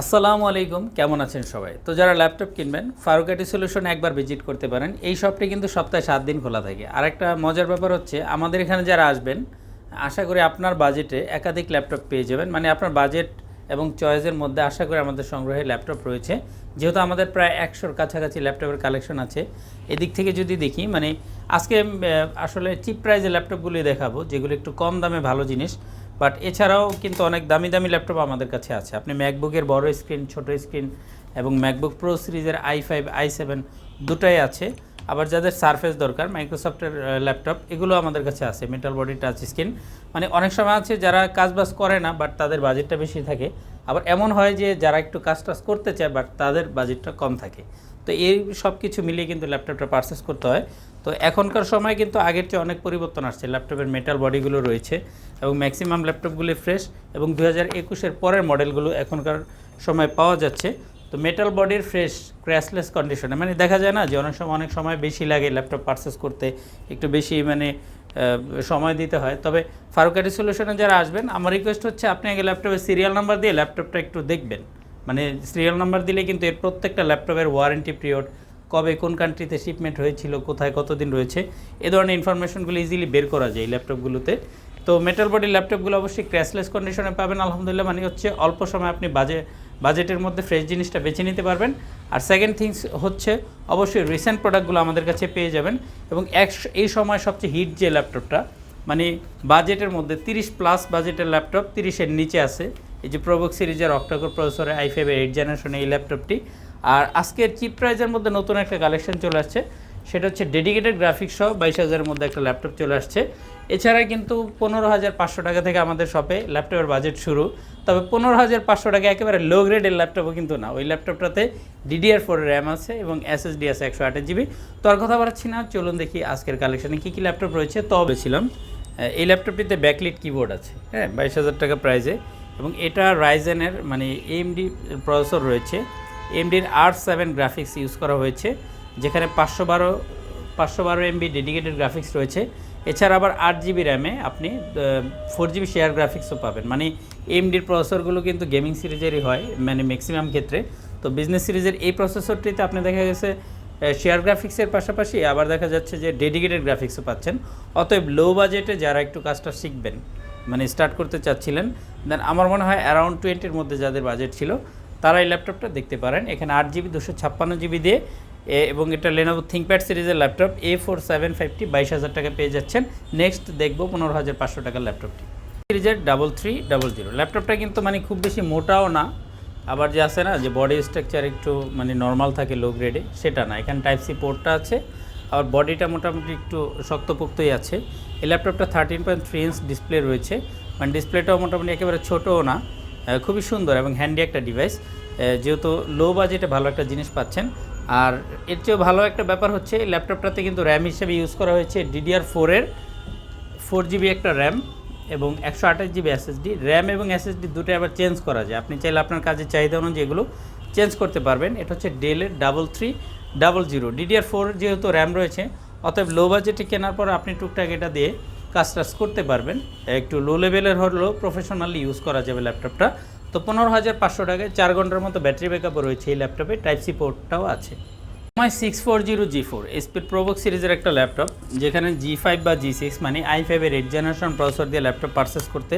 আসসালামু আলাইকুম, কেমন আছেন সবাই? তো যারা ল্যাপটপ কিনবেন ফারুকাটি সলিউশন একবার ভিজিট করতে পারেন। এই শপটি কিন্তু সপ্তাহে সাত দিন খোলা থাকে। আর একটা মজার ব্যাপার হচ্ছে, আমাদের এখানে যারা আসবেন, আশা করি আপনার বাজেটে একাধিক ল্যাপটপ পেয়ে যাবেন। মানে আপনার বাজেট এবং চয়েসের মধ্যে আশা করি আমাদের সংগ্রহে ল্যাপটপ রয়েছে। যেহেতু আমাদের প্রায় একশোর কাছাকাছি ল্যাপটপের কালেকশন আছে। এদিক থেকে যদি দেখি মানে আজকে আসলে চিপ প্রাইজের ল্যাপটপগুলি দেখাবো, যেগুলো একটু কম দামে ভালো জিনিস। বাট এছাড়াও কিন্তু অনেক দামি দামি ল্যাপটপ আমাদের কাছে আছে। আপনি ম্যাকবুকের বড় স্ক্রিন ছোট স্ক্রিন এবং ম্যাকবুক প্রো সিরিজের আই ফাইভ আই সেভেন দুটাই আছে। আবার যাদের সারফেস দরকার মাইক্রোসফটের ল্যাপটপ এগুলো আমাদের কাছে আছে মেটাল বডি টাচ স্ক্রিন মানে অনেক সময় আছে যারা কাজবাজ করে না বাট তাদের বাজেটটা বেশি থাকে। আবার এমন হয় যে যারা একটু কাজ টাজ করতে চায় বাট তাদের বাজেটটা কম থাকে। তো এই সব কিছু মিলিয়ে কিন্তু ল্যাপটপটা পারচেস করতে হয়। তো এখনকার সময় কিন্তু আগের চেয়ে অনেক পরিবর্তন আসছে। ল্যাপটপের মেটাল বডিগুলো রয়েছে এবং ম্যাক্সিমাম ল্যাপটপগুলি ফ্রেশ এবং দু হাজার একুশের পরের মডেলগুলো এখনকার সময় পাওয়া যাচ্ছে। তো মেটাল বডির ফ্রেশ ক্র্যাশলেস কন্ডিশনে মানে দেখা যায় না যে অনেক সময় অনেক সময় বেশি লাগে ল্যাপটপ পারচেস করতে, একটু বেশি মানে সময় দিতে হয়। তবে ফারুকারি সলিউশনে যারা আসবেন, আমার রিকোয়েস্ট হচ্ছে আপনি আগে ল্যাপটপের সিরিয়াল নাম্বার দিয়ে ল্যাপটপটা একটু দেখবেন। মানে সিরিয়াল নাম্বার দিলে কিন্তু এর প্রত্যেকটা ল্যাপটপের ওয়ারেন্টি পিরিয়ড কবে কোন কান্ট্রিতে শিপমেন্ট হয়েছিল, কোথায় কতদিন রয়েছে, এ ধরনের ইনফরমেশনগুলো ইজিলি বের করা যায় এই ল্যাপটপগুলোতে তো মেটাল বডি ল্যাপটপগুলো অবশ্যই ক্র্যাশলেস কন্ডিশনে পাবেন। আলহামদুলিল্লাহ মানে হচ্ছে অল্প সময় আপনি বাজে বাজেটের মধ্যে ফ্রেশ জিনিসটা বেছে নিতে পারবেন। আর সেকেন্ড থিংস হচ্ছে, অবশ্যই রিসেন্ট প্রোডাক্টগুলো আমাদের কাছে পেয়ে যাবেন। এবং এক, এই সময় সবচেয়ে হিট যে ল্যাপটপটা মানে বাজেটের মধ্যে তিরিশ প্লাস বাজেটের ল্যাপটপ তিরিশের নিচে আছে। এই যে প্রোবক সিরিজের অক্টাকোর প্রসেসরে আই ফাইভ এইট জেনারেশনে এই ল্যাপটপটি আর আজকের চিপ প্রাইজের মধ্যে নতুন একটা কালেকশন চলে আসছে। সেটা হচ্ছে ডেডিকেটেড গ্রাফিক্স সহ বাইশ হাজারের মধ্যে একটা ল্যাপটপ চলে আসছে। এছাড়া কিন্তু পনেরো হাজার পাঁচশো টাকা থেকে আমাদের শপে ল্যাপটপের বাজেট শুরু। তবে পনেরো হাজার পাঁচশো টাকা একেবারে লো গ্রেডের ল্যাপটপও কিন্তু না। ওই ল্যাপটপটাতে ডিডিআর ফোর র্যাম আছে এবং এসএসডি আছে একশো আঠাশ জিবি তো আর কথা বাড়াচ্ছি না, চলুন দেখি আজকের কালেকশনে কী কী ল্যাপটপ রয়েছে। তবে ছিলাম এই ল্যাপটপটিতে ব্যাকলিট কিবোর্ড আছে হ্যাঁ বাইশ হাজার টাকা প্রাইজে এবং এটা রাইজেনের মানে এমডি প্রসেসর রয়েছে। এমডির আর সেভেন গ্রাফিক্স ইউজ করা হয়েছে, যেখানে পাঁচশো বারো পাঁচশো বারো এমবি ডেডিকেটেড গ্রাফিক্স রয়েছে। এছাড়া আবার আট জিবি র্যামে আপনি ফোর জিবি শেয়ার গ্রাফিক্সও পাবেন। মানে এমডির প্রসেসরগুলো কিন্তু গেমিং সিরিজেরই হয় মানে ম্যাক্সিমাম ক্ষেত্রে। তো বিজনেস সিরিজের এই প্রসেসরটিতে আপনি দেখা গেছে শেয়ার গ্রাফিক্সের পাশাপাশি আবার দেখা যাচ্ছে যে ডেডিকেটেড গ্রাফিক্সও পাচ্ছেন। অতএব লো বাজেটে যারা একটু কাজটা শিখবেন মানে স্টার্ট করতে চাচ্ছিলেন দেন আমার মনে হয় অ্যারাউন্ড টোয়েন্টির মধ্যে যাদের বাজেট ছিল তারা এই ল্যাপটপটা দেখতে পারেন। এখানে আট জিবি দুশো ছাপ্পান্ন জিবি দিয়ে এবং এটা লেনোভো থিঙ্কপ্যাড সিরিজের ল্যাপটপ এ ফোর সেভেন ফাইভটি বাইশ হাজার টাকা পেয়ে যাচ্ছেন। নেক্সট দেখব পনেরো হাজার পাঁচশো টাকার ল্যাপটপটি। সিরিজের ডাবল থ্রি ডাবল জিরো ল্যাপটপটা কিন্তু মানে খুব বেশি মোটাও না, আবার যে আছে না, যে বডি স্ট্রাকচার একটু মানে নর্মাল থাকে লো গ্রেডে সেটা না। এখানে টাইপ সি পোর্টটা আছে আর বডিটা মোটামুটি একটু শক্তপোক্তই আছে। এই ল্যাপটপটা thirteen point three inch display রয়েছে। মানে ডিসপ্লেটাও মোটামুটি একেবারে ছোটও না খুবই সুন্দর এবং হ্যান্ডি একটা ডিভাইস যেহেতু লো বাজেটে ভালো একটা জিনিস পাচ্ছেন আর এর চেয়েও ভালো একটা ব্যাপার হচ্ছে, এই ল্যাপটপটাতে কিন্তু র্যাম হিসেবে ইউজ করা হয়েছে ডিডিআর ফোরের ফোর জিবি একটা র্যাম এবং একশো আঠাশ জিবি এসএসডি র্যাম এবং এসএসডি দুটো আবার চেঞ্জ করা যায়। আপনি চাইলে আপনার কাজের চাহিদা অনুযায়ী এগুলো চেঞ্জ করতে পারবেন। এটা হচ্ছে ডেলের double three double zero DDR four যেহেতু র্যাম রয়েছে, অতএব লো বাজেটে কেনার পর আপনি টুকটাক এটা দিয়ে কাজ টাজ করতে পারবেন। একটু লো লেভেলের হলেও প্রফেশনালি ইউজ করা যাবে ল্যাপটপটা। তো পনেরো হাজার পাঁচশো টাকায় চার ঘণ্টার মতো ব্যাটারি ব্যাকআপও রয়েছে এই ল্যাপটপে টাইপ সি পোর্টটাও আছে। আমার six four zero G four speed ProBook সিরিজের একটা ল্যাপটপ, যেখানে জি ফাইভ বা জি সিক্স মানে আই ফাইভের এইট জেনারেশন প্রসেসর দিয়ে ল্যাপটপ পারচেস করতে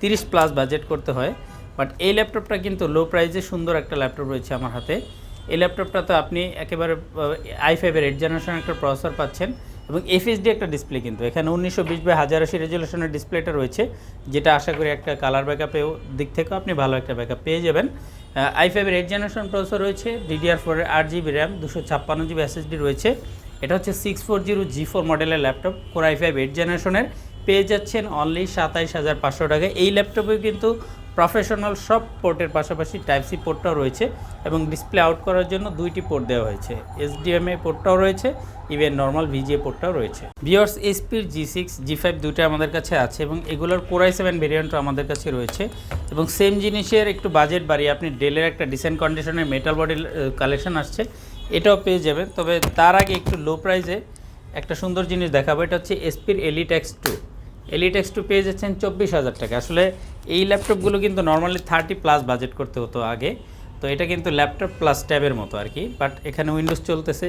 তিরিশ প্লাস বাজেট করতে হয়। বাট এই ল্যাপটপটা কিন্তু লো প্রাইসে সুন্দর একটা ল্যাপটপ রয়েছে আমার হাতে। এই ল্যাপটপটাতে আপনি একেবারে আই ফাইভের এইট জেনারেশন একটা প্রসেসর পাচ্ছেন। এবং এফএসডি একটা ডিসপ্লে কিন্তু। এখানে উনিশশো বিশ বাই হাজার আশি রেজলিউশনের ডিসপ্লেটা রয়েছে, যেটা আশা করি একটা কালার ব্যাকআপেও দিক থেকেও আপনি ভালো একটা ব্যাকআপ পেয়ে যাবেন। আই ফাইভের এইট জেনারেশন প্রসেসর রয়েছে ডিডিআর ফোরের আট জিবি র্যাম দুশো ছাপ্পান্ন জিবি এসএসডি রয়েছে। এটা হচ্ছে six four zero G four মডেলের laptop core i five eight জেনারেশনের পেয়ে যাচ্ছেন অনলি সাতাইশ হাজার পাঁচশো টাকায়। এই ল্যাপটপে কিন্তু প্রফেশনাল সব পোর্টের পাশাপাশি টাইপ সি পোর্টটাও রয়েছে এবং ডিসপ্লে আউট করার জন্য দুইটি পোর্ট দেওয়া হয়েছে। এসডিএমএ পোর্টটাও রয়েছে ইভেন নর্মাল ভিজিএ পোর্টটাও রয়েছে। বিয়ার্স এসপির জি সিক্স জি ফাইভ দুটো আমাদের কাছে আছে এবং এগুলোর কোরাই সেভেন ভেরিয়েন্টও আমাদের কাছে রয়েছে এবং সেম জিনিসের একটু বাজেট বাড়িয়ে আপনি ডেলের একটা ডিসেন্ট কন্ডিশনের মেটাল বডি কালেকশন আসছে, এটাও পেয়ে যাবেন। তবে তার আগে একটু লো প্রাইসে একটা সুন্দর জিনিস দেখাবো, এটা হচ্ছে এসপির Elite X two Elite X two পেয়ে যাচ্ছেন চব্বিশ হাজার টাকা। আসলে এই ল্যাপটপগুলো কিন্তু নর্মালি থার্টি প্লাস বাজেট করতে হতো আগে। তো এটা কিন্তু ল্যাপটপ প্লাস ট্যাবের মতো আর কি বাট এখানে উইন্ডোজ চলতেছে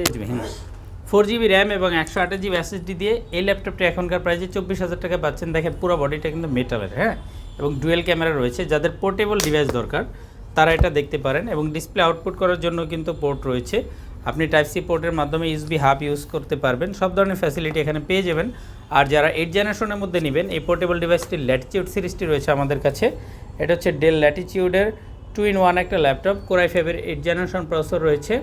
ফোর জিবি র্যাম এবং একশো আঠাশ জিবি এসএসডি দিয়ে এই ল্যাপটপটি এখনকার প্রাইসে চব্বিশ হাজার টাকা পাচ্ছেন। দেখেন পুরো বডিটা কিন্তু মেটালের হ্যাঁ? এবং ডুয়েল ক্যামেরা রয়েছে। যাদের পোর্টেবল ডিভাইস দরকার তারা এটা দেখতে পারেন। এবং ডিসপ্লে আউটপুট করার জন্য কিন্তু পোর্ট রয়েছে। আপনি টাইপ সি পোর্টের মাধ্যমে ইউসবি হাব ইউজ করতে পারবেন। সব ধরনের ফ্যাসিলিটি এখানে পেয়ে যাবেন। আর যারা এইট জেনারেশনের মধ্যে নেবেন, এই পোর্টেবল ডিভাইসটি ল্যাটিচিউড সিরিজটি রয়েছে আমাদের কাছে। এটা হচ্ছে ডেল ল্যাটিচিউডের টু ইন ওয়ান একটা ল্যাপটপ কোরাই ফাইভের এইট জেনারেশন প্রসেসর রয়েছে।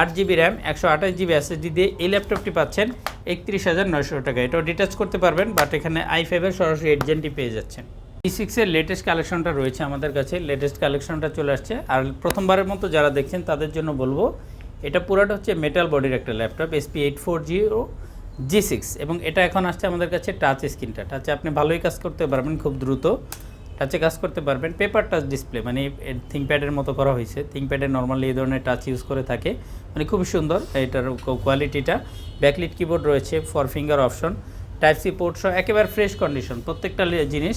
আট জিবি র্যাম একশো আঠাশ জিবি এসএসডি দিয়ে এই ল্যাপটপটি পাচ্ছেন একত্রিশ হাজার নয়শো টাকা। এটাও ডিটাচ করতে পারবেন বাট এখানে আই ফাইভের সরাসরি এইট জেনটি পেয়ে যাচ্ছেন। ই সিক্সের লেটেস্ট কালেকশনটা রয়েছে আমাদের কাছে। লেটেস্ট কালেকশনটা চলে আসছে। আর প্রথমবারের মতো যারা দেখছেন, তাদের জন্য বলব, এটা পুরোটা হচ্ছে মেটাল বডির একটা laptop HP eight four zero G six এবং এটা এখন আসছে আমাদের কাছে টাচ স্ক্রিনটা টাচে আপনি ভালোই কাজ করতে পারবেন, খুব দ্রুত। টাচে কাজ করতে পারবেন। পেপার টাচ ডিসপ্লে মানে থিঙ্কপ্যাডের মতো করা হয়েছে। থিঙ্কপ্যাডে নর্মালি এই ধরনের টাচ ইউজ করে থাকে। মানে খুবই সুন্দর এটার কোয়ালিটিটা ব্যাকলিট কিবোর্ড রয়েছে for finger option type C port সহ একেবারে ফ্রেশ কন্ডিশন প্রত্যেকটা জিনিস।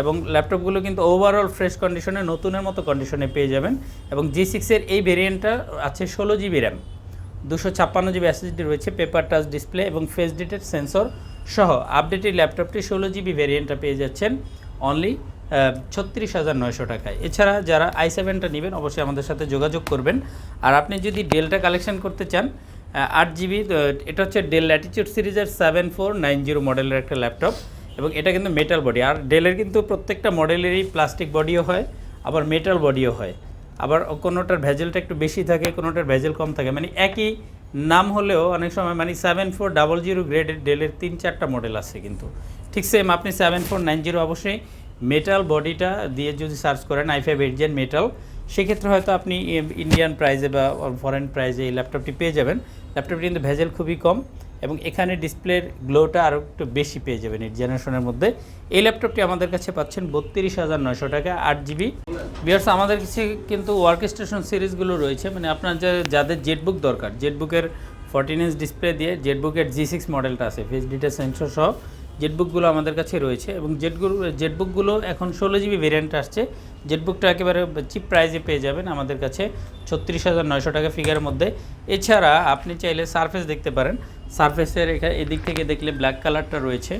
এবং ল্যাপটপগুলো কিন্তু ওভারঅল ফ্রেশ কন্ডিশনে নতুনের মতো কন্ডিশনে পেয়ে যাবেন। এবং জি সিক্সের এই ভেরিয়েন্টটা আছে ষোলো জিবি র্যাম দুশো ছাপ্পান্ন জিবি এসএসডি রয়েছে পেপার টাচ ডিসপ্লে এবং ফেস ডিটেড সেন্সর সহ আপডেটেড ল্যাপটপটি ষোলো জিবি ভেরিয়েন্টটা পেয়ে যাচ্ছেন অনলি ছত্রিশ হাজার নয়শো টাকায়। এছাড়া যারা আই সেভেনটা নেবেন, অবশ্যই আমাদের সাথে যোগাযোগ করবেন। আর আপনি যদি ডেলটা কালেকশন করতে চান আট জিবি এটা হচ্ছে ডেল ল্যাটিচিউড সিরিজের সেভেন ফোর নাইন জিরো মডেলের একটা ল্যাপটপ এবং এটা কিন্তু মেটাল বডি আর ডেলের কিন্তু প্রত্যেকটা মডেলেরই প্লাস্টিক বডিও হয়, আবার মেটাল বডিও হয়। আবার কোনোটার ভেজেলটা একটু বেশি থাকে, কোনোটার ভেজেল কম থাকে। মানে একই নাম হলেও অনেক সময় মানে সেভেন ফোর ডাবল জিরো গ্রেডের ডেলের তিন চারটা মডেল আছে কিন্তু। ঠিক সেম আপনি সেভেন ফোর নাইন জিরো অবশ্যই মেটাল বডিটা দিয়ে যদি সার্চ করেন আই ফাইভ এইট মেটাল সেক্ষেত্রে হয়তো আপনি ইন্ডিয়ান প্রাইজে বা ফরেন প্রাইজে এই ল্যাপটপটি পেয়ে যাবেন। ল্যাপটপটি কিন্তু ভেজেল খুবই কম। এবং এখানে ডিসপ্লের গ্লোটা আরও একটু বেশি পেয়ে যাবেন এই জেনারেশনের মধ্যে। এই ল্যাপটপটি আমাদের কাছে পাচ্ছেন বত্রিশ হাজার নয়শো টাকা, আট জিবি। বিয়ার্স আমাদের কাছে কিন্তু ওয়ার্ক স্টেশন সিরিজগুলো রয়েছে। মানে আপনার যে, যাদের জেটবুক দরকার জেটবুকের ফর্টিন ইঞ্চ ডিসপ্লে দিয়ে জেটবুকের জি সিক্স মডেলটা আছে ফেস ডিটেল সেন্সর সহ। জেটবুকগুলো আমাদের কাছে রয়েছে এবং জেটগুলো জেটবুকগুলো এখন ষোলো জিবি ভেরিয়েন্ট আসছে। জেটবুকটা একেবারে চিপ প্রাইজে পেয়ে যাবেন আমাদের কাছে ছত্রিশ হাজার নয়শো টাকা ফিগারের মধ্যে। এছাড়া আপনি চাইলে সারফেস দেখতে পারেন। সারফেসের এখানে এদিক থেকে দেখলে ব্ল্যাক কালারটা রয়েছে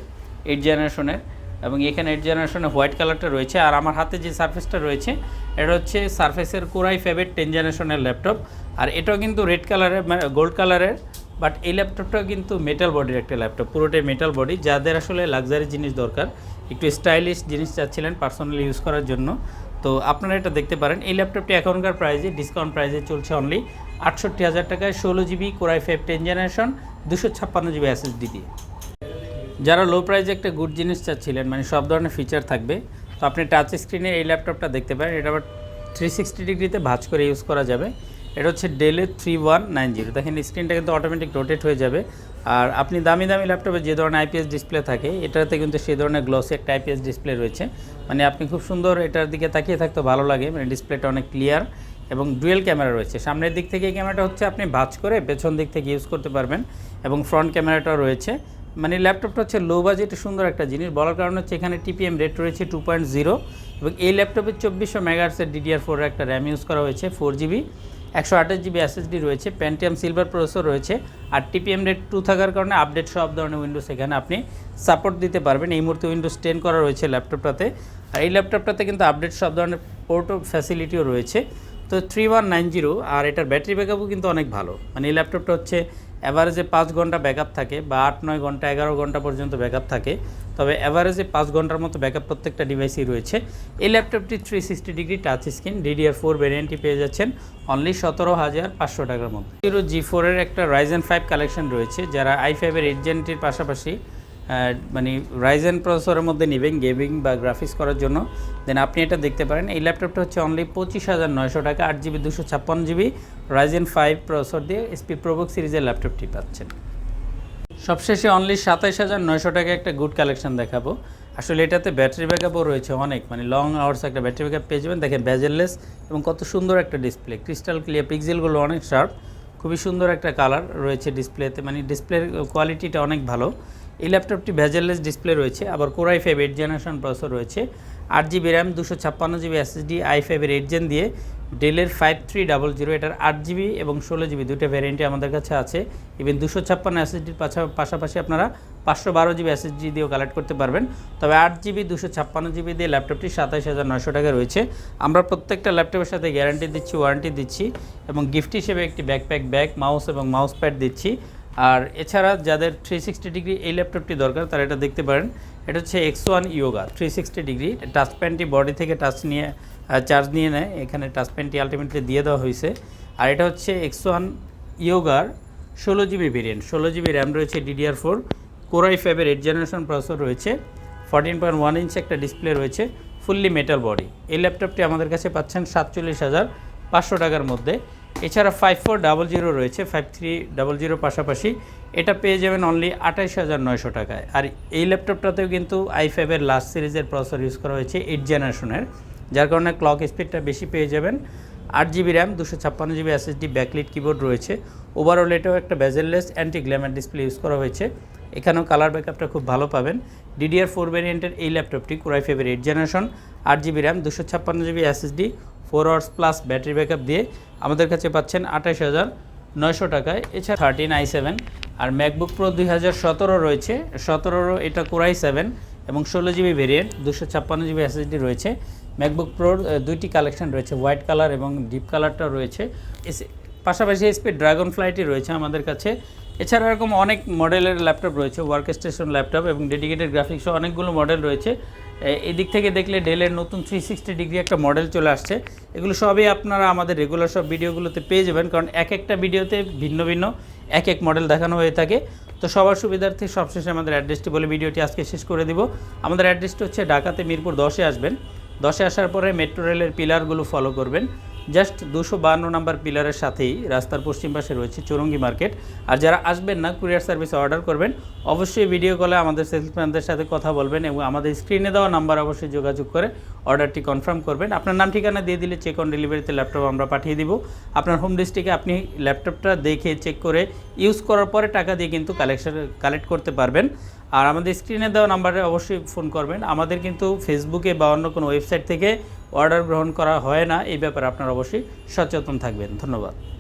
এইট জেনারেশনের এবং এখানে এইট জেনারেশনে হোয়াইট কালারটা রয়েছে। আর আমার হাতে যে সারফেসটা রয়েছে, এটা হচ্ছে সারফেসের কোরাই ফেভের টেন জেনারেশনের ল্যাপটপ আর এটাও কিন্তু রেড কালারের মানে গোল্ড কালারের বাট এই ল্যাপটপটাও কিন্তু মেটাল বডির একটা ল্যাপটপ পুরোটাই মেটাল বডি যাদের আসলে লাক্সারি জিনিস দরকার। একটু স্টাইলিশ জিনিস চাচ্ছিলেন পার্সোনালি ইউজ করার জন্য। তো আপনারা এটা দেখতে পারেন। এই ল্যাপটপটি এখনকার প্রাইজে ডিসকাউন্ট প্রাইজে চলছে অনলি আটষট্টি হাজার টাকায়, ষোলো GB core i five ten generation দুশো ছাপ্পান্ন জিবি এসএসডি দিয়ে। যারা লো প্রাইজে একটা গুড জিনিস চাচ্ছিলেন মানে সব ধরনের ফিচার থাকবে, তো আপনি টাচ স্ক্রিনে এই ল্যাপটপটা দেখতে পারেন। এটা আবার থ্রি সিক্সটি ডিগ্রিতে ভাঁজ করে ইউজ করা যাবে। এটা হচ্ছে ডেলের থ্রি ওয়ান নাইন জিরো দেখেন স্ক্রিনটা কিন্তু অটোমেটিক রোটেট হয়ে যাবে। আর আপনি দামি দামি ল্যাপটপে যে ধরনের আইপিএস ডিসপ্লে থাকে, এটাতে কিন্তু সেই ধরনের গ্লসি একটা আইপিএস ডিসপ্লে রয়েছে। মানে আপনি খুব সুন্দর এটার দিকে তাকিয়ে থাকতে ভালো লাগে। মানে ডিসপ্লেটা অনেক ক্লিয়ার এবং ডুয়েল ক্যামেরা রয়েছে। সামনের দিক থেকে ক্যামেরাটা হচ্ছে আপনি ভাঁজ করে পেছন দিক থেকে ইউজ করতে পারবেন এবং ফ্রন্ট ক্যামেরাটাও রয়েছে। মানে ল্যাপটপটা হচ্ছে লো বাজেটে সুন্দর একটা জিনিস। বলার কারণ হচ্ছে এখানে টিপিএম রেট রয়েছে টু পয়েন্ট জিরো এবং এই ল্যাপটপে চব্বিশশো মেগাহার্সের ডিডিআর ফোরের একটা র্যাম ইউজ করা হয়েছে ফোর জিবি একশো আঠাশ জিবি এসএসডি রয়েছে প্যান্টিয়াম সিলভার প্রসেসর রয়েছে, আর টিপিএম রেট টু থাকার কারণে আপডেট সব ধরনের উইন্ডোজ এখানে আপনি সাপোর্ট দিতে পারবেন। এই মুহূর্তে উইন্ডোজ টেন করা রয়েছে ল্যাপটপটাতে আর এই ল্যাপটপটাতে কিন্তু আপডেট সব ধরনের পোর্ট ফ্যাসিলিটিও রয়েছে। তো থ্রি ওয়ান নাইন জিরো আর এটার ব্যাটারি ব্যাকআপও কিন্তু অনেক ভালো। মানে এই ল্যাপটপটা হচ্ছে অ্যাভারেজে পাঁচ ঘণ্টা ব্যাকআপ থাকে বা আট, নয় ঘণ্টা, এগারো ঘণ্টা পর্যন্ত ব্যাকআপ থাকে। তবে অ্যাভারেজে পাঁচ ঘণ্টার মতো ব্যাকআপ প্রত্যেকটা ডিভাইসই রয়েছে। এই ল্যাপটপটি three sixty degree touch screen DDR four ভ্যারিয়েন্টটি পেয়ে যাচ্ছেন। অনলি সতেরো হাজার পাঁচশো টাকার মতো জিরো জি ফোরের একটা রাইজেন ফাইভ কালেকশন রয়েছে, যারা আই ফাইভের এইট জেনটির পাশাপাশি মানে রাইজেন প্রসেসরের মধ্যে নেবেন গেমিং বা গ্রাফিক্স করার জন্য। দেন আপনি এটা দেখতে পারেন। এই ল্যাপটপটা হচ্ছে অনলি পঁচিশ হাজার নয়শো টাকা, আট জিবি দুশো ছাপ্পান্ন জিবি রাইজেন ফাইভ প্রসেসর দিয়ে এসপি প্রোবুক সিরিজের ল্যাপটপটি পাচ্ছেন। সবশেষে অনলি সাতাইশ হাজার নয়শো টাকা একটা গুড কালেকশন দেখাবো। আসলে এটাতে ব্যাটারি ব্যাকআপও রয়েছে অনেক। মানে লং আওয়ার্স একটা ব্যাটারি ব্যাকআপ পেয়ে যাবেন। দেখেন ব্যাজেললেস এবং কত সুন্দর একটা ডিসপ্লে ক্রিস্টাল ক্লিয়ার পিক্সেলগুলো অনেক শার্প খুবই সুন্দর একটা কালার রয়েছে ডিসপ্লেতে মানে ডিসপ্লের কোয়ালিটিটা অনেক ভালো। এই ল্যাপটপটি ভ্যাজেললেস ডিসপ্লে রয়েছে, আবার core i five eight generation processor রয়েছে। আট জিবি র্যাম দুশো ছাপ্পান্ন জিবি এসএসডি আই ফাইভের এইট জেন দিয়ে ডেলের ফাইভ থ্রি ডাবল জিরো এটার আট জিবি এবং ষোলো জিবি দুটো ভ্যারিয়েন্টই আমাদের কাছে আছে। ইভেন দুশো ছাপ্পান্ন এসএসডির পাশাপাশি আপনারা পাঁচশো বারো জিবি এসএসডি দিয়েও কালেক্ট করতে পারবেন। তবে আট জিবি দুশো ছাপ্পান্ন জিবি দিয়ে ল্যাপটপটি সাতাশ হাজার নয়শো টাকা রয়েছে। আমরা প্রত্যেকটা ল্যাপটপের সাথে গ্যারান্টি দিচ্ছি ওয়ারেন্টি দিচ্ছি এবং গিফট হিসেবে একটি ব্যাকপ্যাক ব্যাগ মাউস এবং মাউস প্যাড দিচ্ছি। আর এছাড়া যাদের থ্রি সিক্সটি ডিগ্রি এই ল্যাপটপটি দরকার, তারা এটা দেখতে পারেন। এটা হচ্ছে X one Yoga three sixty degree touch প্যানটি body থেকে টাচ নিয়ে চার্জ নিয়ে নেয়। এখানে টাচ প্যানটি আলটিমেটলি দিয়ে দেওয়া হয়েছে। আর এটা হচ্ছে এক্স ওয়ান ইয়োগার ষোলো জিবি ভেরিয়েন্ট ষোলো জিবি র্যাম রয়েছে ডিডিআর ফোর কোরাই ফাইভের এইট জেনারেশন প্রসেসর রয়েছে। ফোরটিন পয়েন্ট ওয়ান ইঞ্চ একটা ডিসপ্লে রয়েছে ফুললি মেটাল বডি এই ল্যাপটপটি আমাদের কাছে পাচ্ছেন সাতচল্লিশ হাজার পাঁচশো টাকার মধ্যে। এছাড়া ফাইভ ফোর ডাবল জিরো রয়েছে ফাইভ থ্রি ডাবল জিরো পাশাপাশি। এটা পেয়ে যাবেন অনলি আঠাইশ হাজার নয়শো টাকায়। আর এই ল্যাপটপটাতেও কিন্তু আই ফাইভের লাস্ট সিরিজের প্রসেসর ইউজ করা হয়েছে এইট জেনারেশনের যার কারণে ক্লক স্পিডটা বেশি পেয়ে যাবেন। আট জিবি র্যাম দুশো ছাপ্পান্ন জিবি এসএসডি ব্যাকলিট কিবোর্ড রয়েছে। ওভারঅল এটাও একটা bezelless anti glare display use করা হয়েছে। এখানেও কালার ব্যাকআপটা খুব ভালো পাবেন। ডিডিআর ফোর ভ্যারিয়েন্টের এই ল্যাপটপটি কুরাই ফাইভের এইট জেনারেশন আট জিবি র্যাম দুশো ছাপ্পান্ন GB SSD four hours plus battery backup দিয়ে আমাদের কাছে পাচ্ছেন আঠাশ হাজার নয়শো টাকায়। এছাড়া থার্টিন আই সেভেন আর ম্যাকবুক প্রো দুই হাজার সতেরো রয়েছে। সতেরোরও এটা কোরাই সেভেন এবং ষোলো জিবি ভেরিয়েন্ট, দুশো ছাপ্পান্ন জিবি এসএসডি রয়েছে। ম্যাকবুক প্রোর দুইটি কালেকশন রয়েছে, হোয়াইট কালার এবং ডিপ কালারটা রয়েছে। পাশাপাশি এসপি ড্রাগন ফ্লাইটই রয়েছে আমাদের কাছে। এছাড়া এরকম অনেক মডেলের ল্যাপটপ রয়েছে, ওয়ার্ক স্টেশন ল্যাপটপ এবং ডেডিকেটেড গ্রাফিক্স অনেকগুলো মডেল রয়েছে। এদিক থেকে দেখলে ডেলের নতুন থ্রি সিক্সটি ডিগ্রি একটা মডেল চলে আসছে। এগুলো সবই আপনারা আমাদের রেগুলার সব ভিডিওগুলোতে পেয়ে যাবেন, কারণ এক একটা ভিডিওতে ভিন্ন ভিন্ন, এক এক মডেল দেখানো হয়ে থাকে। তো সবার সুবিধার্থে সবশেষে আমাদের অ্যাড্রেসটি বলে ভিডিওটি আজকে শেষ করে দিব। আমাদের অ্যাড্রেসটি হচ্ছে ঢাকাতে মিরপুর দশে আসবেন। দশে আসার পরে মেট্রো রেলের পিলারগুলো ফলো করবেন। জাস্ট দুশো বান্ন নাম্বার পিলারের সাথেই রাস্তার পশ্চিম পাশে রয়েছে চৌরঙ্গি মার্কেট। আর যারা আসবেন না, কুরিয়ার সার্ভিসে অর্ডার করবেন, অবশ্যই ভিডিও কলে আমাদের সেলসম্যানদের সাথে কথা বলবেন এবং আমাদের স্ক্রিনে দেওয়া নাম্বার অবশ্যই যোগাযোগ করে অর্ডারটি কনফার্ম করবেন। আপনার নাম, ঠিকানা দিয়ে দিলে চেক অন ডেলিভারিতে ল্যাপটপ আমরা পাঠিয়ে দিব। আপনার হোম ডিস্ট্রিক্টে আপনি ল্যাপটপটা দেখে চেক করে ইউজ করার পরে টাকা দিয়ে কিন্তু কালেকশন কালেক্ট করতে পারবেন। আর আমাদের স্ক্রিনে দেওয়া নাম্বারে অবশ্যই ফোন করবেন। আমাদের কিন্তু ফেসবুকে বা অন্য কোনো ওয়েবসাইট থেকে অর্ডার গ্রহণ করা হয় না এই ব্যাপারে আপনারা অবশ্যই সচেতন থাকবেন। ধন্যবাদ।